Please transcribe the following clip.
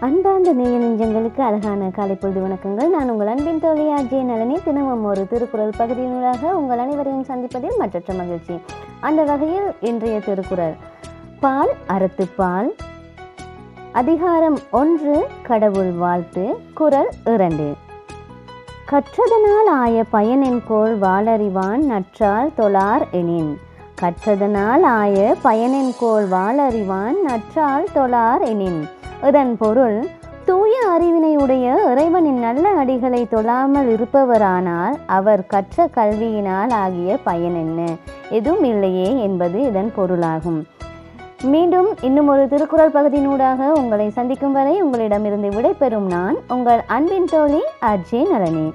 அன்பார்ந்த நேய நெஞ்சங்களுக்கு அழகான காலை பொழுது வணக்கங்கள். நான் உங்கள் அன்பின் தோழி அஜய் நலனே தினமும் ஒரு திருக்குறள் பகுதியினூடாக உங்கள் அனைவரையும் சந்திப்பதில் மற்றற்ற மகிழ்ச்சி. அந்த வகையில் இன்றைய திருக்குறள். பால் அறத்துப்பால் அதிகாரம் ஒன்று கடவுள் வாழ்த்து. குரல் இரண்டு. கற்றதனால் ஆய பயனென்கோள் வாளறிவான் நற்றால் தொழார் எனின். கற்றதனால் ஆய பயனென்கோள் வாழறிவான் நற்றால் தொழார் எனின். இதன் பொருள் தூய அறிவினையுடைய இறைவனின் நல்ல அடிகளை தொழாமல் இருப்பவரானால் அவர் கற்ற கல்வியினால் ஆகிய பயன் என்ன? எதுவும் இல்லையே என்பது இதன் பொருளாகும். மீண்டும் இன்னும் ஒரு திருக்குறள் பகுதியினூடாக உங்களை சந்திக்கும் வரை உங்களிடமிருந்து விடைபெறும் நான் உங்கள் அன்பின் தோழி அஜய் நலனி